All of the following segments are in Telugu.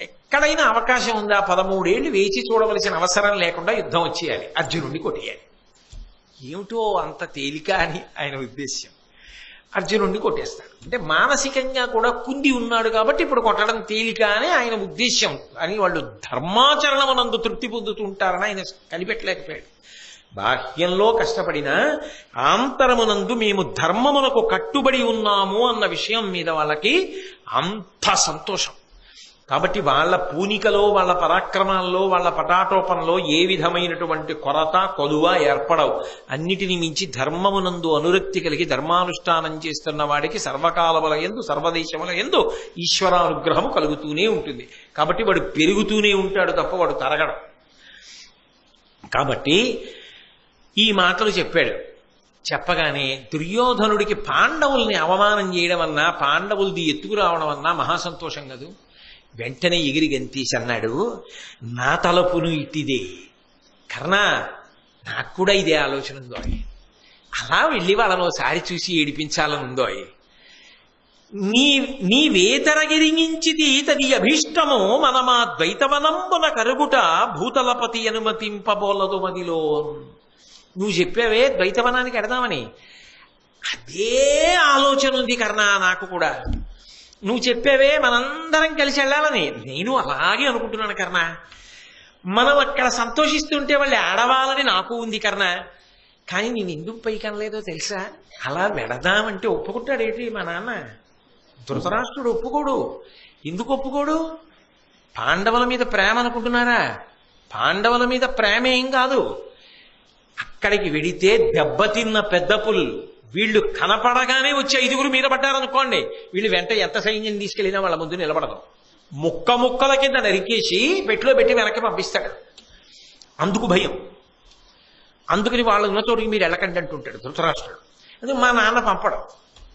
ఎక్కడైనా అవకాశం ఉందా పదమూడేళ్ళు వేచి చూడవలసిన అవసరం లేకుండా యుద్ధం వచ్చేయాలి. అర్జునుడిని కొట్టేయాలి. ఏమిటో అంత తేలిక అని ఆయన ఉద్దేశ్యం. అర్జునుడిని కొట్టేస్తాడు. అంటే మానసికంగా కూడా కుంది ఉన్నాడు కాబట్టి ఇప్పుడు కొట్టడం తేలిక అని ఆయన ఉద్దేశ్యం. అని వాళ్ళు ధర్మాచరణమునందు తృప్తి పొందుతుంటారని ఆయన కనిపెట్టలేకపోయాడు. బాహ్యంలో కష్టపడినా ఆంతరమునందు మేము ధర్మమునకు కట్టుబడి ఉన్నాము అన్న విషయం మీద వాళ్ళకి అంత సంతోషం. కాబట్టి వాళ్ళ పూనికలో వాళ్ళ పరాక్రమాల్లో వాళ్ళ పటాటోపంలో ఏ విధమైనటువంటి కొరత కొలువ ఏర్పడవు. అన్నిటిని మించి ధర్మమునందు అనురక్తి కలిగి ధర్మానుష్ఠానం చేస్తున్న వాడికి సర్వకాలముల ఎందు సర్వదేశముల ఎందు ఈశ్వరానుగ్రహము కలుగుతూనే ఉంటుంది. కాబట్టి వాడు పెరుగుతూనే ఉంటాడు తప్ప వాడు తరగడం. కాబట్టి ఈ మాటలు చెప్పాడు. చెప్పగానే దుర్యోధనుడికి పాండవుల్ని అవమానం చేయడం అన్నా పాండవులది ఎత్తుకురావడం అన్నా మహాసంతోషం కదూ? వెంటనే ఎగిరి గంతీసి అన్నాడు నా తలపును ఇట్టిదే కర్ణా నాకు కూడా ఇదే ఆలోచన ఉందో అలా వెళ్ళి వాళ్ళని ఒకసారి చూసి ఏడిపించాలని ఉందో నీ నీవేతరగిరించిది తది అభిష్టము మనమా ద్వైతవనంబున కరుగుట భూతలపతి అనుమతింపబోలదు మదిలో. నువ్వు చెప్పావే ద్వైతవనానికి ఎడదామని. అదే ఆలోచన ఉంది కర్ణ నాకు కూడా. నువ్వు చెప్పావే మనందరం కలిసి వెళ్ళాలని. నేను అలాగే అనుకుంటున్నాను కర్ణ మనం అక్కడ సంతోషిస్తుంటే వాళ్ళు ఆడవాలని నాకు ఉంది కర్ణ కానీ నేను ఎందుకు పైకి అనలేదో తెలుసా? అలా వెడదామంటే ఒప్పుకుంటాడేంటి మా నాన్న? ధృతరాష్ట్రుడు ఒప్పుకోడు. ఎందుకు ఒప్పుకోడు? పాండవుల మీద ప్రేమ అనుకుంటున్నారా? పాండవుల మీద ప్రేమ ఏం కాదు. అక్కడికి వెడితే దెబ్బతిన్న పెద్ద పుల్లు వీళ్ళు కనపడగానే వచ్చి ఐదుగురు మీద పడ్డారనుకోండి వీళ్ళు వెంట ఎంత సైన్యం తీసుకెళ్ళినా వాళ్ళ ముందు నిలబడదు ముక్క ముక్కల కింద నరికేసి పెట్టులో పెట్టి వెనక్కి పంపిస్తాడు. అందుకు భయం. అందుకని వాళ్ళు ఉన్న చోటుకి మీరు వెళ్ళకండి అంటుంటాడు ధృతరాష్ట్రుడు. అది మా నాన్న పంపడం.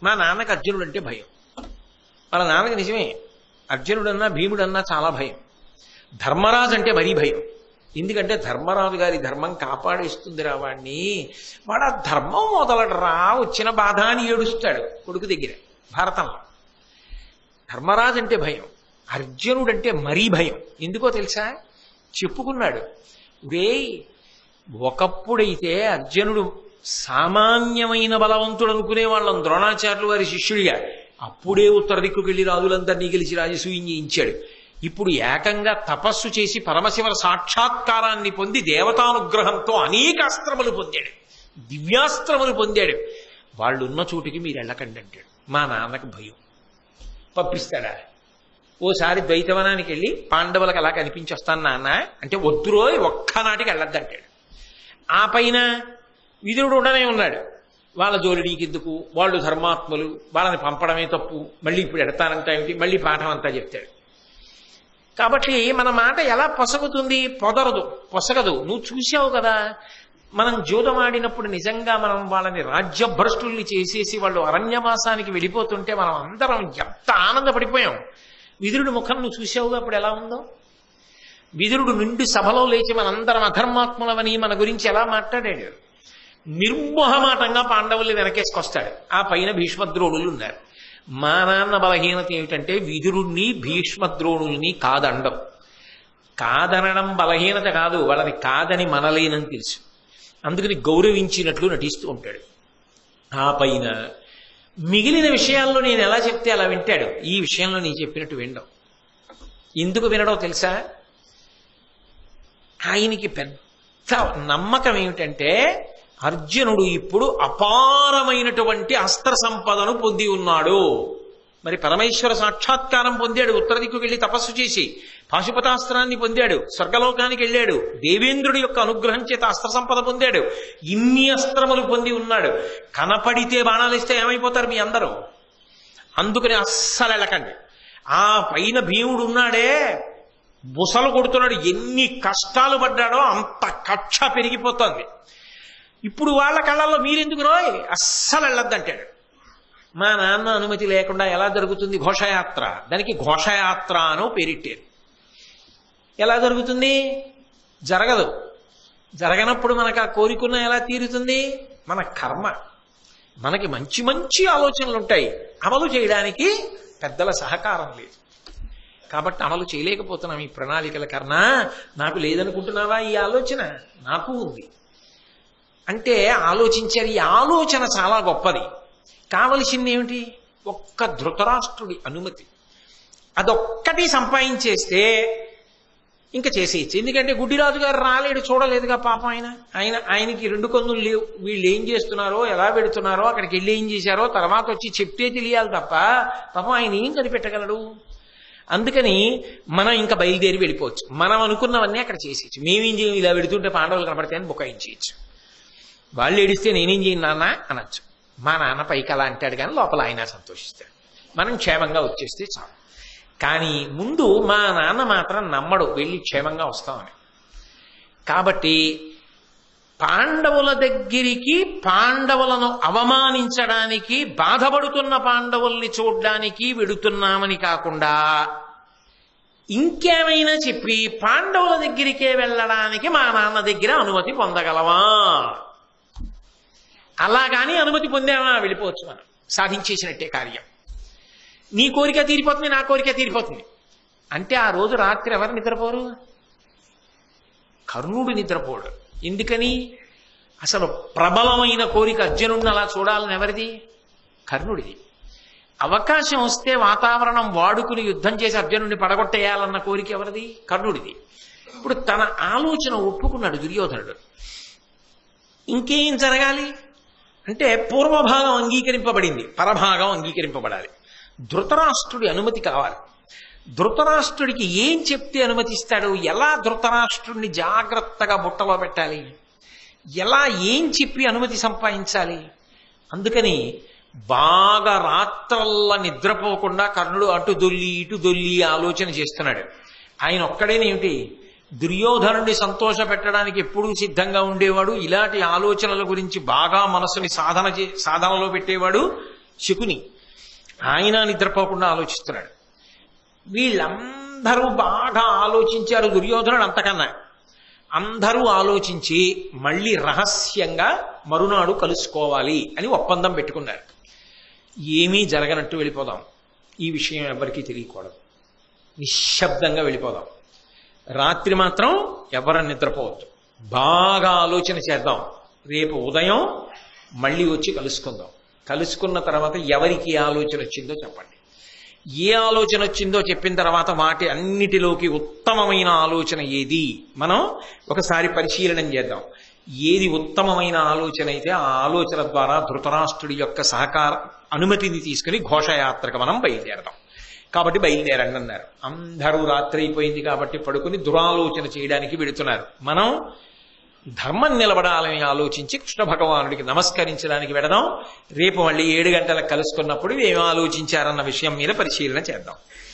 మా నాన్నకి అర్జునుడు అంటే భయం. వాళ్ళ నాన్నకి నిజమే అర్జునుడన్నా భీముడన్నా చాలా భయం. ధర్మరాజు అంటే మరీ భయం. ఎందుకంటే ధర్మరాజు గారి ధర్మం కాపాడేస్తుందిరా వాణ్ణి. వాడు ఆ ధర్మం మొదలడరా వచ్చిన బాధ అని ఏడుస్తాడు కొడుకు దగ్గర భారతంలో. ధర్మరాజు అంటే భయం అర్జునుడంటే మరీ భయం. ఎందుకో తెలుసా? చెప్పుకున్నాడు రే ఒకప్పుడైతే అర్జునుడు సామాన్యమైన బలవంతుడు అనుకునే వాళ్ళం ద్రోణాచార్యులు వారి శిష్యుడిగా. అప్పుడే ఉత్తర దిక్కుకెళ్ళి రాజులందరినీ గెలిచి రాజసూయం చేయించాడు. ఇప్పుడు ఏకంగా తపస్సు చేసి పరమశివ సాక్షాత్కారాన్ని పొంది దేవతానుగ్రహంతో అనేక అస్త్రములు పొందాడు. దివ్యాస్త్రములు పొందాడు. వాళ్ళు ఉన్న చోటికి మీరు వెళ్ళకండి అంటాడు. మా నాన్నకు భయం. పంపిస్తాడా? ఓసారి ద్వైతవనానికి వెళ్ళి పాండవులకు అలా కనిపించొస్తాను నాన్న అంటే వద్దురో ఒక్కనాటికి వెళ్ళొద్దంటాడు ఆ పైన విదురుడు ఉండనే ఉన్నాడు. వాళ్ళ జోలిడీకెందుకు వాళ్ళు ధర్మాత్మలు. వాళ్ళని పంపడమే తప్పు. మళ్ళీ ఇప్పుడు ఎడతానంతా ఏమిటి? మళ్ళీ పాఠం అంతా చెప్తాడు. కాబట్టి మన మాట ఎలా పొసగుతుంది? పొదరదు పొసగదు. నువ్వు చూసావు కదా మనం జూదమాడినప్పుడు నిజంగా మనం వాళ్ళని రాజ్యభ్రష్టుల్ని చేసేసి వాళ్ళు అరణ్యవాసానికి వెళ్ళిపోతుంటే మనం అందరం ఎంత ఆనందపడిపోయాం. విదురుడి ముఖం నువ్వు చూసావుగా అప్పుడు ఎలా ఉందో? విదురుడు నిండు సభలో లేచి మనందరం అధర్మాత్ములవని మన గురించి ఎలా మాట్లాడాడు? నిర్మోహమాటంగా పాండవుల్ని వెనకేసుకొస్తాడు. ఆ పైన భీష్మద్రోణులు ఉన్నారు. మా నాన్న బలహీనత ఏమిటంటే విదురుణ్ణి భీష్మద్రోణుల్ని కాదండం. కాదనడం బలహీనత కాదు వాళ్ళని కాదని మనలేనని తెలుసు. అందుకని గౌరవించినట్లు నటిస్తూ ఉంటాడు. ఆ పైన మిగిలిన విషయాల్లో నేను ఎలా చెప్తే అలా వింటాడు. ఈ విషయంలో నేను చెప్పినట్టు వినడం ఎందుకు వినడో తెలుసా? ఆయనకి పెద్ద నమ్మకం ఏమిటంటే అర్జునుడు ఇప్పుడు అపారమైనటువంటి అస్త్ర సంపదను పొంది ఉన్నాడు. మరి పరమేశ్వర సాక్షాత్కారం పొందాడు ఉత్తర దిక్కు వెళ్ళి తపస్సు చేసి పాశుపతాస్త్రాన్ని పొందాడు స్వర్గలోకానికి వెళ్ళాడు దేవేంద్రుడి యొక్క అనుగ్రహం చేత అస్త్ర సంపద పొందాడు ఇన్ని అస్త్రములు పొంది ఉన్నాడు. కనపడితే బాణాలిస్తే ఏమైపోతారు మీ అందరూ? అందుకని అస్సలు వెళ్ళకండి. ఆ పైన భీముడు ఉన్నాడే బుసలు కొడుతున్నాడు ఎన్ని కష్టాలు పడ్డాడో అంత కక్ష పెరిగిపోతుంది. ఇప్పుడు వాళ్ళ కళ్ళల్లో మీరెందుకు రోయ్? అస్సలు వెళ్ళొద్దంటాడు. మా నాన్న అనుమతి లేకుండా ఎలా జరుగుతుంది ఘోషయాత్ర? దానికి ఘోషయాత్ర అనో పేరిట్టారు. ఎలా జరుగుతుంది? జరగదు. జరగనప్పుడు మనకు ఆ కోరికున్న ఎలా తీరుతుంది? మన కర్మ. మనకి మంచి మంచి ఆలోచనలు ఉంటాయి. అమలు చేయడానికి పెద్దల సహకారం లేదు. కాబట్టి అమలు చేయలేకపోతున్నాం ఈ ప్రణాళికల కన్నా నాకు లేదనుకుంటున్నావా ఈ ఆలోచన? నాకు ఉంది. అంటే ఆలోచించారు ఈ ఆలోచన చాలా గొప్పది. కావలసింది ఏమిటి? ఒక్క ధృతరాష్ట్రుడి అనుమతి. అదొక్కటి సంపాదించేస్తే ఇంకా చేసేయచ్చు. ఎందుకంటే గుడ్డిరాజు గారు రాలేడు చూడలేదుగా పాపం ఆయన. ఆయన ఆయనకి రెండు కన్నులు లేవు. వీళ్ళు ఏం చేస్తున్నారో ఎలా పెడుతున్నారో అక్కడికి వెళ్ళి ఏం చేశారో తర్వాత వచ్చి చెప్తే తెలియాలి తప్ప పాపం ఆయన ఏం కనిపెట్టగలడు? అందుకని మనం ఇంకా బయలుదేరి వెళ్ళిపోవచ్చు. మనం అనుకున్నవన్నీ అక్కడ చేసేయచ్చు. మేమేం చేయం? ఇలా పెడుతుంటే పాండవులు కనపడితే అని బుకాయించేయచ్చు. వాళ్ళు ఏడిస్తే నేనేం చేయను నాన్న అనొచ్చు. మా నాన్న పైకి అలా అంటాడు కానీ లోపల ఆయన సంతోషిస్తాడు. మనం క్షేమంగా వచ్చేస్తే చాలు. కానీ ముందు మా నాన్న మాత్రం నమ్మడు వెళ్ళి క్షేమంగా వస్తామని కాబట్టి పాండవుల దగ్గరికి పాండవులను అవమానించడానికి బాధపడుతున్న పాండవుల్ని చూడ్డానికి వెడుతున్నామని కాకుండా ఇంకేమైనా చెప్పి పాండవుల దగ్గరికే వెళ్ళడానికి మా నాన్న దగ్గర అనుమతి పొందగలవా? అలాగాని అనుమతి పొందామా? వెళ్ళిపోవచ్చు మనం. సాధించేసినట్టే కార్యం. నీ కోరిక తీరిపోతుంది నా కోరిక తీరిపోతుంది. అంటే ఆ రోజు రాత్రి ఎవరు నిద్రపోరు? కర్ణుడు నిద్రపోడు. ఎందుకని? అసలు ప్రబలమైన కోరిక అర్జునుడిని అలా చూడాలని ఎవరిది? కర్ణుడిది. అవకాశం వస్తే వాతావరణం వాడుకుని యుద్ధం చేసి అర్జునుడిని పడగొట్టేయాలన్న కోరిక ఎవరిది? కర్ణుడిది. ఇప్పుడు తన ఆలోచన ఒప్పుకున్నాడు దుర్యోధనుడు. ఇంకేం జరగాలి? అంటే పూర్వభాగం అంగీకరింపబడింది పరభాగం అంగీకరింపబడాలి. ధృతరాష్ట్రుడి అనుమతి కావాలి. ధృతరాష్ట్రుడికి ఏం చెప్తే అనుమతిస్తాడు ఎలా ధృతరాష్ట్రుడిని జాగ్రత్తగా బుట్టలో పెట్టాలి? ఎలా ఏం చెప్పి అనుమతి సంపాదించాలి? అందుకని బాగా రాత్రల్లా నిద్రపోకుండా కర్ణుడు అటు దొల్లి ఇటు దొల్లి ఆలోచన చేస్తున్నాడు. ఆయన ఒక్కడేనేమిటి? దుర్యోధనుడిని సంతోష పెట్టడానికి ఎప్పుడూ సిద్ధంగా ఉండేవాడు. ఇలాంటి ఆలోచనల గురించి బాగా మనసుని సాధన చే సాధనలో పెట్టేవాడు శకుని. ఆయన నిద్రపోకుండా ఆలోచిస్తున్నాడు. వీళ్ళందరూ బాగా ఆలోచించారు దుర్యోధనుడు అంతకన్నా. అందరూ ఆలోచించి మళ్ళీ రహస్యంగా మరునాడు కలుసుకోవాలి అని ఒప్పందం పెట్టుకున్నారు. ఏమీ జరగనట్టు వెళ్ళిపోదాం. ఈ విషయం ఎవరికీ తెలియకూడదు. నిశ్శబ్దంగా వెళ్ళిపోదాం. రాత్రి మాత్రం ఎవరని నిద్రపోవద్దు బాగా ఆలోచన చేద్దాం. రేపు ఉదయం మళ్ళీ వచ్చి కలుసుకుందాం. కలుసుకున్న తర్వాత ఎవరికి ఏ ఆలోచన వచ్చిందో చెప్పండి. ఏ ఆలోచన వచ్చిందో చెప్పిన తర్వాత వాటి అన్నిటిలోకి ఉత్తమమైన ఆలోచన ఏది? మనం ఒకసారి పరిశీలనం చేద్దాం. ఏది ఉత్తమమైన ఆలోచన అయితే ఆ ఆలోచన ద్వారా ధృతరాష్ట్రుడి యొక్క సహకార అనుమతిని తీసుకుని ఘోషయాత్రకు మనం బయలుదేరదాం. కాబట్టి బయలుదేరండి అన్నారు అందరూ రాత్రి అయిపోయింది కాబట్టి పడుకుని దురాలోచన చేయడానికి వెడుతున్నారు. మనం ధర్మం నిలబడాలని ఆలోచించి కృష్ణ భగవానుడికి నమస్కరించడానికి వెడదాం. రేపు మళ్ళీ ఏడు గంటలకు కలుసుకున్నప్పుడు ఏం ఆలోచించారన్న విషయం మీద పరిశీలన చేద్దాం.